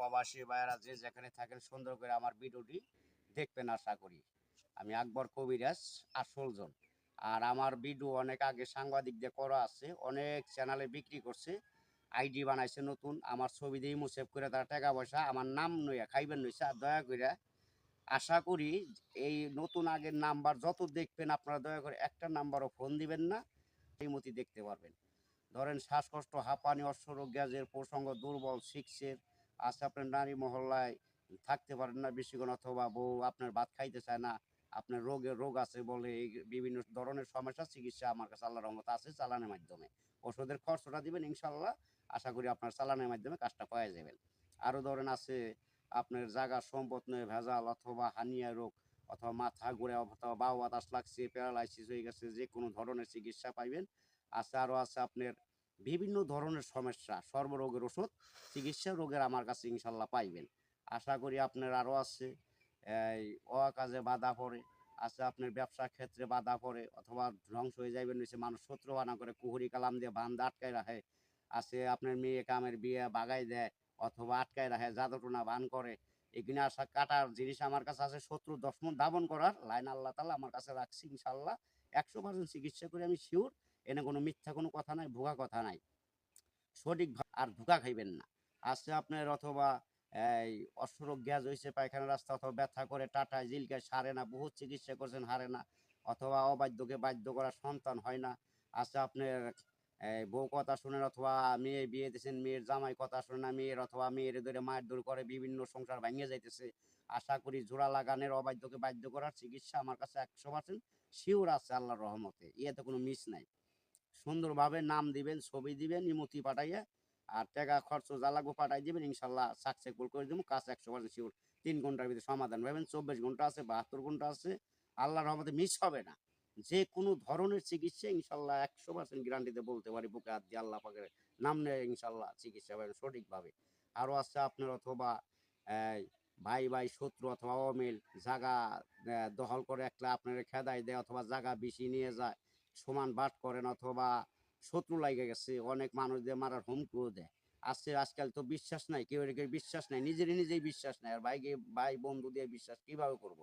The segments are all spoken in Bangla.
প্রবাসী ভাইয়েরা যে যেখানে থাকেন, সুন্দর করে আমার ভিডিওটি দেখবেন আশা করি। আমি আকবর কবিরাজ আসলজন আর আমার ভিডিও অনেক আগে সাংবাদিক দিয়ে করা আছে, অনেক চ্যানেলে বিক্রি করছে, আইডি বানাইছে নতুন, আমার ছবি দিয়ে সেভ করে তারা টাকা পয়সা, আমার নাম নইয়া, খাইবেন নইছে আর দয়া করে আশা করি এই নতুন আগের নাম্বার যত দেখবেন আপনারা দয়া করে একটা নাম্বারও ফোন দিবেন না এই মতি দেখতে পারবেন। ধরেন শ্বাসকষ্ট, হাঁপানি অশ্বরোগ গ্যাসের প্রসঙ্গ, দুর্বল সিক্সের আছে আপনার নারী মহল্লায়, থাকতে পারেন না বেশিক্ষণ অথবা বউ আপনার ভাত খাইতে চায় না, আপনার রোগের রোগ আছে বলে বিভিন্ন ধরনের সমস্যা, চিকিৎসা আমার কাছে আল্লাহ রহমত আছে চালানের মাধ্যমে। ওষুধের খরচটা দিবেন ইনশাল্লাহ আশা করি আপনার চালানের মাধ্যমে কাজটা পাওয়া যাবেন আরও ধরেন আছে আপনার জায়গা সম্পদ নয় ভেজাল অথবা হানিয়া রোগ অথবা মাথা ঘুরে অথবা বাউ বাতাস লাগছে, প্যারালাইসিস হয়ে গেছে, যে কোনো ধরনের চিকিৎসা পাইবেন। আছে আরও আছে আপনার বিভিন্ন ধরনের সমস্যা, সর্বরোগের ওষুধ, চিকিৎসা রোগের আমার কাছে ইনশাল্লাহ পাইবেন। আশা করি আপনার আরও আছে, এই অকাজে বাধা পড়ে, আছে আপনার ব্যবসা ক্ষেত্রে বাধা পড়ে, অথবা ধ্বংস হয়ে যাবেন নিচে মানুষ শত্রু বানা করে কুহুরি কালাম দিয়ে বান্ধ আটকায় রাখে, আছে আপনার মেয়ে কামের বিয়ে বাগাই দেয়, অথবা আটকায় রাখে, জাদুটনা বান করে এখানে আসা কাটার জিনিস আমার কাছে আছে, শত্রু দশমন ধাবন করার, লাইন আল্লাহ তালা আমার কাছে রাখছি ইনশাল্লাহ। একশো পার্সেন্ট চিকিৎসা করে আমি শিওর এনে কোনো মিথ্যা কোনো কথা নাই, ভুয়া কথা নাই। সঠিক আর ধোকা খাইবেন না। আছে আপনার অথবা, এই অশ্বরোগ গ্যাস হয়েছে পায়খানা রাস্তা অথবা ব্যথা করে টাটায় জিলকায় সারে না, বহুত চিকিৎসা করছেন, হারে না। অথবা অবাধ্যকে বাধ্য করা সন্তান হয় না। আছে আপনার বউ কথা শুনেন অথবা মেয়ে বিয়ে দিয়েছেন, মেয়ের জামাই কথা শুনে না, মেয়ের অথবা মেয়ের ধরে মায়ের দূর করে বিভিন্ন সংসার ভাঙিয়ে যাইতেছে। আশা করি জোড়া লাগানের অবাধ্যকে বাধ্য করার চিকিৎসা আমার কাছে একশো পার্সেন্ট শিওর আছে আল্লাহর রহমতে। ইয়েতে কোনো মিস নাই। সুন্দরভাবে নাম দিবেন, ছবি দিবেন, ইমতি পাঠাইয়া আর টাকা খরচ জ্বালাগো পাঠাই দিবেন, ইনশাল্লাহ সাকসেসফুল করে দেবো। কাজ একশো পার্সেন্ট শিওর তিন ঘণ্টার ভিতরে সমাধান পাবেন, চব্বিশ ঘণ্টা আছে, বাহাত্তর ঘণ্টা আছে, আল্লাহর রহমতে মিস হবে না। যে কোনো ধরনের চিকিৎসা ইনশাল্লাহ একশো পার্সেন্ট গ্যারান্টিতে বলতে পারি, বুকে হাত দিয়ে আল্লাহ পাকের নাম নেয় ইনশাল্লাহ চিকিৎসা পাবেন সঠিকভাবে। আরও আছে আপনার অথবা ভাই ভাই, শত্রু অথবা অমিল, জাগা দখল করে একটা আপনার খেদাই দেয় অথবা জাগা বেশি নিয়ে যায় সমান বাট করেন অথবা শত্রু লাগে গেছে, অনেক মানুষ দিয়ে মারার হুমকিও দেয়। আজকে, আজকাল তো বিশ্বাস নাই, কেউ কেউ বিশ্বাস নাই, নিজেরই নিজেই বিশ্বাস নাই, আর ভাইকে, ভাই বন্ধু দিয়ে বিশ্বাস কীভাবে করব?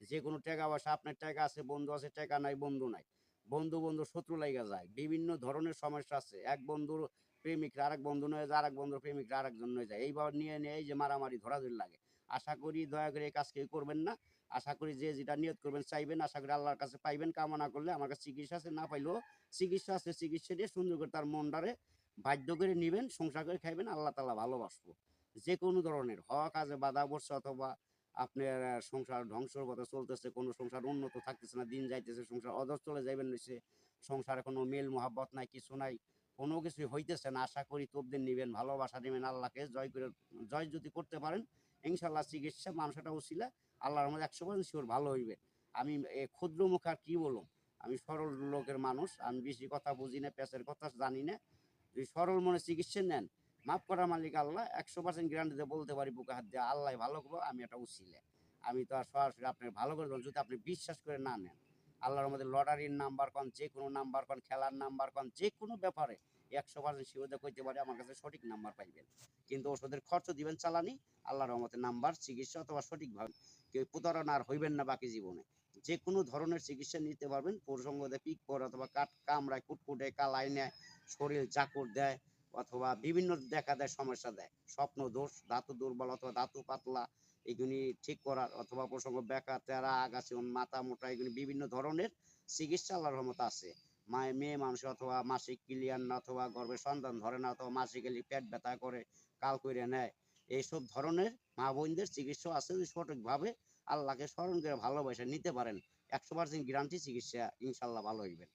যে কোনো টাকা পয়সা, আপনার টাকা আছে, বন্ধু আছে, টাকা নাই, বন্ধু নাই। বন্ধু বন্ধু, শত্রু লাগা যায়, বিভিন্ন ধরনের সমস্যা আছে। এক বন্ধুর প্রেমিকরা আরেক বন্ধু নয় যায় আরেক বন্ধুর প্রেমিকরা আরেকজন নয় যায়। এইভাবে নিয়ে নিয়ে এই যে মারামারি ধরাধরি লাগে। আশা করি, দয়া করে এই কাজ কেউ করবেন না। আশা করি যে যেটা নিয়ত করবেন, চাইবেন, আশা করি আল্লাহর কাছে পাইবেন। কামনা করলে আমার কাছে চিকিৎসা আছে, না পাইলেও চিকিৎসা আছে, চিকিৎসা দিয়ে সুন্দর করে তার মনটারে বাধ্য করে নিবেন, সংসার করে খাইবেন, আল্লাহ তালা ভালোবাসবো। যে কোনো ধরনের হওয়া কাজে বাধা পড়ছে অথবা আপনার সংসার ধ্বংসর পথে চলতেছে, কোনো সংসার উন্নত থাকতেছে না, দিন যাইতেছে, সংসার অদর চলে যাইবেন নিচে সংসারে কোনো মেল, মোহাব্বত নাই, কিছু নাই, কোনো কিছুই হইতেছে না। আশা করি তোপদের নিবেন, ভালোবাসা নেবেন আল্লাহকে জয় করে, জয় যদি করতে পারেন ইনশাল্লাহ চিকিৎসা মানুষটা উচিলা আল্লাহর মধ্যে একশো পার্সেন্ট শিওর ভালো হইবে। আমি ক্ষুদ্র মুখ আর কি বলুম আমি সরল লোকের মানুষ, আমি বেশি কথা বুঝি না পেশের কথা জানি না। যদি সরল মনে চিকিৎসা নেন, মাফ করার মালিক আল্লাহ, একশো পার্সেন্ট গ্যারান্টিতে বলতে পারি, বুকে হাত দিয়ে, আল্লাহ ভালো করব, আমি এটা উচিলে আমি তো আর সরাসরি আপনার ভালো করে যদি আপনি বিশ্বাস করে না নেন। আল্লাহর মধ্যে লটারির নাম্বার কন যে কোনো নাম্বার কন, খেলার নাম্বার কন যে কোনো ব্যাপারে একশো পার্সেন্ট পারি, আমার কাছে সঠিক নাম্বার পাইবেন। কিন্তু ওষুধের খরচ দিবেন চালানি রহমতে নাম্বার, চিকিৎসা অথবা সঠিকভাবে হইবেন না বাকি জীবনে। যে কোনো ধরনের চিকিৎসা নিতে পারবেন, প্রসঙ্গতে পিক পর অথবা কাট কামড়ায়, কুটকুটে নেয়, শরীর চাকুর দেয় অথবা বিভিন্ন দেখা দেয়, সমস্যা দেয়। স্বপ্ন দোষ, ধাতু দুর্বল অথবা ধাতু পাতলা, এগুলি ঠিক করার অথবা প্রসঙ্গ বেকা তেরা আগাছি, মাথা মোটা, এগুলি বিভিন্ন ধরনের চিকিৎসা আল্লাহর রহমত আছে। মেয়ে মানুষ অথবা মাসিক ক্লিয়ার না অথবা গর্ভের সন্তান ধরে না অথবা মাসিকালি পেট ব্যথা করে, কাল করে নেয়। এইসব ধরনের মা বোনদের চিকিৎসা আছে যদি সঠিকভাবে আল্লাহকে স্মরণ করে ভালোবাসে নিতে পারেন। একশো পার্সেন্ট গ্যারান্টি চিকিৎসা ইনশাল্লাহ ভালো হইবেন।